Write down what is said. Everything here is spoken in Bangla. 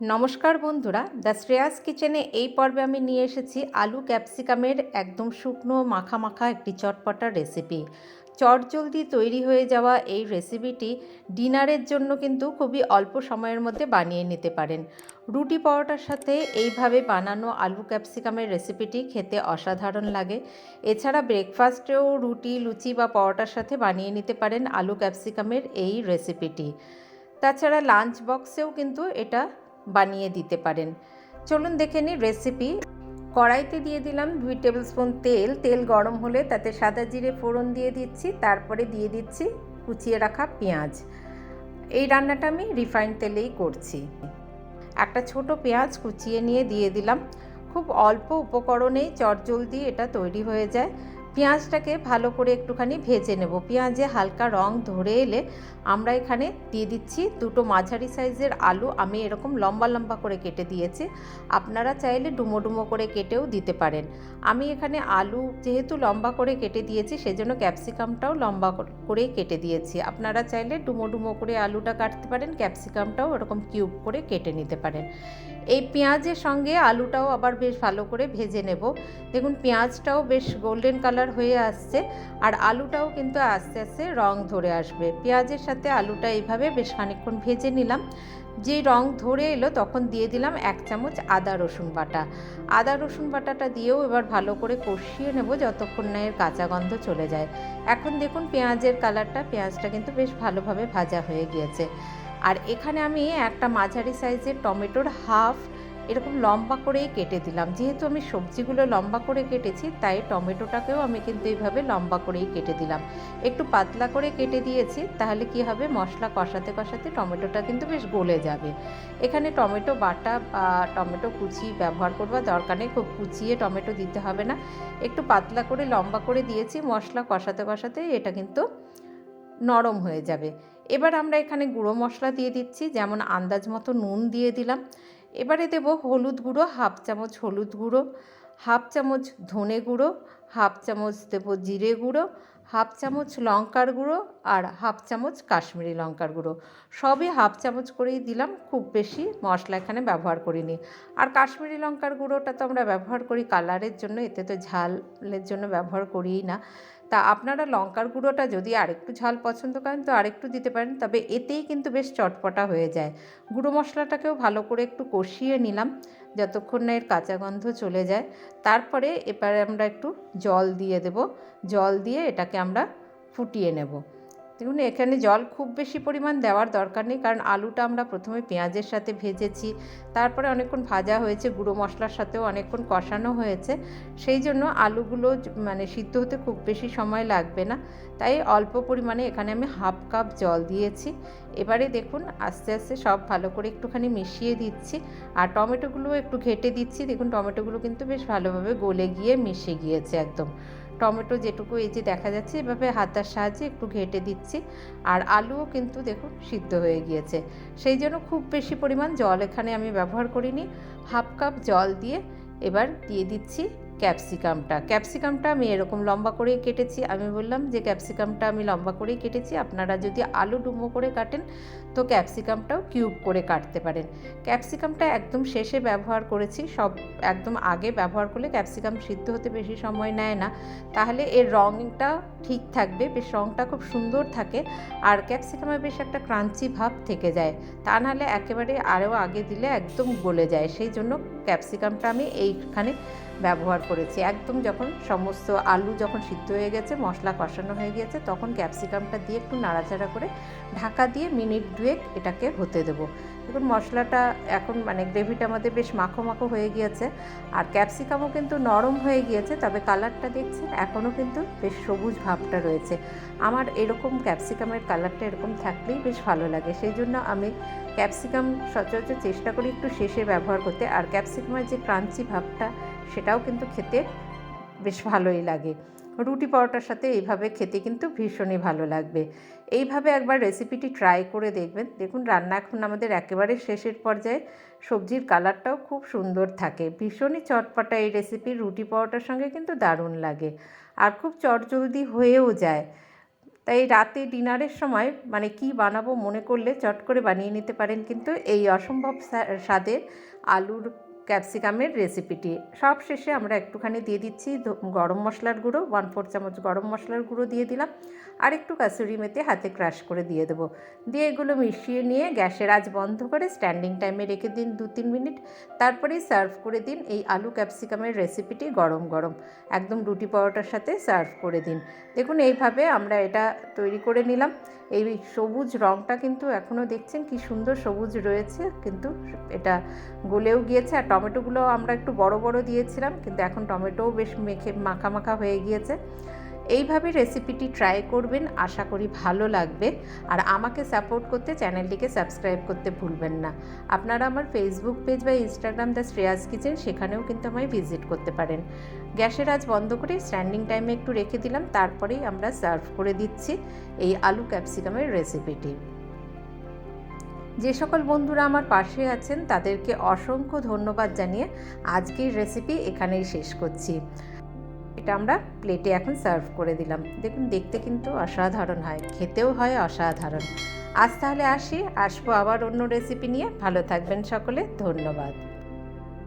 নমস্কার বন্ধুরা, দ্য শ্রেয়াস কিচেনে এই পর্বে আমি নিয়ে এসেছি আলু ক্যাপসিকামের একদম শুকনো মাখা মাখা একটি চটপটা রেসিপি চটজলদি তৈরি হয়ে যাওয়া এই রেসিপিটি ডিনারের জন্য কিন্তু খুবই অল্প সময়ের মধ্যে বানিয়ে নিতে পারেন। রুটি পরোটার সাথে এইভাবে বানানো আলু ক্যাপসিকামের রেসিপিটি খেতে অসাধারণ লাগে। এছাড়া ব্রেকফাস্টেও রুটি, লুচি বা পরোটার সাথে বানিয়ে নিতে পারেন আলু ক্যাপসিকামের এই রেসিপিটি তাছাড়া লাঞ্চ বক্সেও কিন্তু এটা বানিয়ে দিতে পারেন। চলুন দেখে নিই রেসিপি কড়াইতে দিয়ে দিলাম দুই টেবিল স্পুন তেল। তেল গরম হলে তাতে সাদা জিরে ফোড়ন দিয়ে দিচ্ছি। তারপরে দিয়ে দিচ্ছি কুচিয়ে রাখা পেঁয়াজ। এই রান্নাটা আমি রিফাইন্ড তেলেই করছি। একটা ছোট পেঁয়াজ কুচিয়ে নিয়ে দিয়ে দিলাম। খুব অল্প উপকরণেই চটজলদি এটা তৈরি হয়ে যায়। পেঁয়াজটাকে ভালো করে একটুখানি ভেজে নেব। পেঁয়াজে হালকা রং ধরে এলে আমরা এখানে দিয়ে দিচ্ছি দুটো মাঝারি সাইজের আলু। আমি এরকম লম্বা লম্বা করে কেটে দিয়েছি। আপনারা চাইলে ডুমো ডুমো করে কেটেও দিতে পারেন। আমি এখানে আলু যেহেতু লম্বা করে কেটে দিয়েছি, সেজন্য ক্যাপসিকামটাও লম্বা করে কেটে দিয়েছি। আপনারা চাইলে ডুমো ডুমো করে আলুটা কাটতে পারেন, ক্যাপসিকামটাও এরকম কিউব করে কেটে নিতে পারেন। এই পেঁয়াজের সঙ্গে আলুটাও আবার বেশ ভালো করে ভেজে নেব। দেখুন, পেঁয়াজটাও বেশ গোল্ডেন কালার হয়ে আসছে আর আলুটাও কিন্তু আস্তে আস্তে রং ধরে আসবে। পেঁয়াজের সাথে আলুটা এইভাবে বেশ খানিক্ষণ ভেজে নিলাম। যেই রং ধরে এলো, তখন দিয়ে দিলাম এক চামচ আদা রসুন বাটা। আদা রসুন বাটাটা দিয়েও এবার ভালো করে কষিয়ে নেব যতক্ষণ না এর কাঁচা গন্ধ চলে যায়। এখন দেখুন, পেঁয়াজের কালারটা পেঁয়াজটা কিন্তু বেশ ভালোভাবে ভাজা হয়ে গিয়েছে। আর এখানে আমি একটা মাঝারি সাইজের টমেটোর হাফ এরকম লম্বা করেই কেটে দিলাম। যেহেতু আমি সবজিগুলো লম্বা করে কেটেছি, তাই টমেটোটাকেও আমি কিন্তু এইভাবে লম্বা করেই কেটে দিলাম। একটু পাতলা করে কেটে দিয়েছি, তাহলে কি হবে? মশলা কষাতে কষাতে টমেটোটা কিন্তু বেশ গলে যাবে। এখানে টমেটো বাটা বা টমেটো কুচি ব্যবহার করবার দরকার নেই, খুব কুচিয়ে টমেটো দিতে হবে না। একটু পাতলা করে লম্বা করে দিয়েছি, মশলা কষাতে কষাতে এটা কিন্তু নরম হয়ে যাবে। এবার আমরা এখানে গুঁড়ো মশলা দিয়ে দিচ্ছি, যেমন আন্দাজ মতো নুন দিয়ে দিলাম। এবারে দেব হলুদ গুঁড়ো, হাফ চামচ হলুদ গুঁড়ো, হাফ চামচ ধনে গুঁড়ো হাফ চামচ দেব জিরে গুঁড়ো, হাফ চামচ লঙ্কার গুঁড়ো আর হাফ চামচ কাশ্মীরি লঙ্কার গুঁড়ো। সবই হাফ চামচ করেই দিলাম, খুব বেশি মশলা এখানে ব্যবহার করিনি। আর কাশ্মীরি লঙ্কার গুঁড়োটা তো আমরা ব্যবহার করি কালারের জন্য, এতে তো ঝালের জন্য ব্যবহার করিই না। তা আপনারা লঙ্কার গুঁড়োটা যদি আরেকটু ঝাল পছন্দ করেন তো আরেকটু দিতে পারেন, তবে এতেই কিন্তু বেশ চটপটা হয়ে যায়। গুঁড়ো মশলাটাকেও ভালো করে একটু কষিয়ে নিলাম, যতক্ষণ না এর কাঁচা গন্ধ চলে যায়। তারপরে এবারে আমরা একটু জল দিয়ে দেব। জল দিয়ে এটাকে আমরা ফুটিয়ে নেব। দেখুন, এখানে জল খুব বেশি পরিমাণ দেওয়ার দরকার নেই, কারণ আলুটা আমরা প্রথমে পেঁয়াজের সাথে ভেজেছি, তারপরে অনেকক্ষণ ভাজা হয়েছে, গুঁড়ো মশলার সাথেও অনেকক্ষণ কষানো হয়েছে। সেই জন্য আলুগুলো মানে সিদ্ধ হতে খুব বেশি সময় লাগবে না। তাই অল্প পরিমাণে এখানে আমি হাফ কাপ জল দিয়েছি। এবারে দেখুন, আস্তে আস্তে সব ভালো করে একটুখানি মিশিয়ে দিচ্ছি। আর টমেটোগুলো একটু ঘেটে দিচ্ছি। দেখুন, টমেটোগুলো কিন্তু বেশ ভালোভাবে গলে গিয়ে মিশে গিয়েছে একদম। টমেটো যেটুকু এই যে দেখা যাচ্ছে, এভাবে হাতার সাহায্যে একটু ঘেটে দিচ্ছি। আর আলুও কিন্তু দেখুন সিদ্ধ হয়ে গিয়েছে। সেই জন্য খুব বেশি পরিমাণ জল এখানে আমি ব্যবহার করিনি। হাফ কাপ জল দিয়ে এবার দিয়ে দিচ্ছি। ক্যাপসিকামটা। ক্যাপসিকামটা আমি এরকম লম্বা করেই কেটেছি। আমি বললাম যে, ক্যাপসিকামটা আমি লম্বা করেই কেটেছি। আপনারা যদি আলু ডুমো করে কাটেন, তো ক্যাপসিকামটাও কিউব করে কাটতে পারেন। ক্যাপসিকামটা একদম শেষে ব্যবহার করেছি। সব একদম আগে ব্যবহার করলে ক্যাপসিকাম সিদ্ধ হতে বেশি সময় নেয় না। তাহলে এর রঙটা ঠিক থাকবে, বেশ রঙটা খুব সুন্দর থাকে আর ক্যাপসিকামে বেশ একটা ক্রাঞ্চি ভাব থেকে যায়। তা নাহলে একেবারে আরও আগে দিলে একদম গলে যায়। সেই জন্য ক্যাপসিকামটা আমি এইখানে ব্যবহার করেছি। একদম যখন সমস্ত আলু যখন সিদ্ধ হয়ে গেছে, মশলা কষানো হয়ে গেছে, তখন ক্যাপসিকামটা দিয়ে একটু নাড়াচাড়া করে ঢাকা দিয়ে মিনিট দুয়েক এটাকে হতে দেবো। দেখুন, মশলাটা এখন মানে গ্রেভিটা আমাদের বেশ মাখো মাখো হয়ে গিয়েছে। আর ক্যাপসিকামও কিন্তু নরম হয়ে গিয়েছে, তবে কালারটা দেখছেন, এখনও কিন্তু বেশ সবুজ ভাবটা রয়েছে। আমার এরকম ক্যাপসিকামের কালারটা এরকম থাকলেই বেশ ভালো লাগে। সেই জন্য আমি ক্যাপসিকাম সচরাচর চেষ্টা করি একটু শেষে ব্যবহার করতে। আর ক্যাপসিকামের যে ক্রাঞ্চি ভাবটা, সেটাও কিন্তু খেতে বেশ ভালোই লাগে। রুটি পরোটার সাথে এইভাবে খেতে কিন্তু ভীষণই ভালো লাগবে। এইভাবে একবার রেসিপিটি ট্রাই করে দেখবেন। দেখুন, রান্না এখন আমাদের একেবারে শেষের পর্যায়ে। সবজির কালারটাও খুব সুন্দর থাকে। ভীষণই চটপটা এই রেসিপি রুটি পরোটার সঙ্গে কিন্তু দারুণ লাগে। আর খুব চটজলদি হয়েও যায়। তাই রাতে ডিনারের সময় মানে কি বানাবো মনে করলে চট করে বানিয়ে নিতে পারেন কিন্তু এই অসম্ভব স্বা- স্বাদের আলুর ক্যাপসিকামের রেসিপিটি। সব শেষে আমরা একটুখানি দিয়ে দিচ্ছি গরম মশলার গুঁড়ো ওয়ান ফোর চামচ গরম মশলার গুঁড়ো দিয়ে দিলাম। আর একটু কাসুরি মেথি হাতে ক্রাশ করে দিয়ে দেবো। দিয়ে এগুলো মিশিয়ে নিয়ে গ্যাসের আঁচ বন্ধ করে স্ট্যান্ডিং টাইমে রেখে দিন দু তিন মিনিট। তারপরেই সার্ভ করে দিন এই আলু ক্যাপসিকামের রেসিপিটি গরম গরম। একদম রুটি পরোটার সাথে সার্ভ করে দিন। দেখুন, এইভাবে আমরা এটা তৈরি করে নিলাম। এই সবুজ রঙটা কিন্তু এখনও দেখছেন কি সুন্দর সবুজ রয়েছে, কিন্তু এটা গলেও গিয়েছে। আর টমেটোগুলো আমরা একটু বড় বড় দিয়েছিলাম, কিন্তু এখন টমেটোও বেশ মেখে মাখা মাখা হয়ে গিয়েছে। এইভাবে রেসিপিটি ট্রাই করবেন, আশা করি ভালো লাগবে। আর আমাকে সাপোর্ট করতে চ্যানেলটিকে সাবস্ক্রাইব করতে ভুলবেন না। আপনারা আমার ফেসবুক পেজ বা ইনস্টাগ্রাম দ্য শ্রেয়াস কিচেন সেখানেও কিন্তু আমায় ভিজিট করতে পারেন। গ্যাসের আজ বন্ধ করে স্ট্যান্ডিং টাইমে একটু রেখে দিলাম, তারপরেই আমরা সার্ভ করে দিচ্ছি এই আলু ক্যাপসিকামের রেসিপিটি যে সকল বন্ধুরা আমার পাশে আছেন, তাদেরকে অসংখ্য ধন্যবাদ জানিয়ে আজকের রেসিপি এখানেই শেষ করছি। এটা আমরা প্লেটে এখন সার্ভ করে দিলাম। দেখুন, দেখতে কিন্তু অসাধারণ হয়, খেতেও হয় অসাধারণ। আজ তাহলে আসি, আসব আবার অন্য রেসিপি নিয়ে। ভালো থাকবেন সকলে, ধন্যবাদ।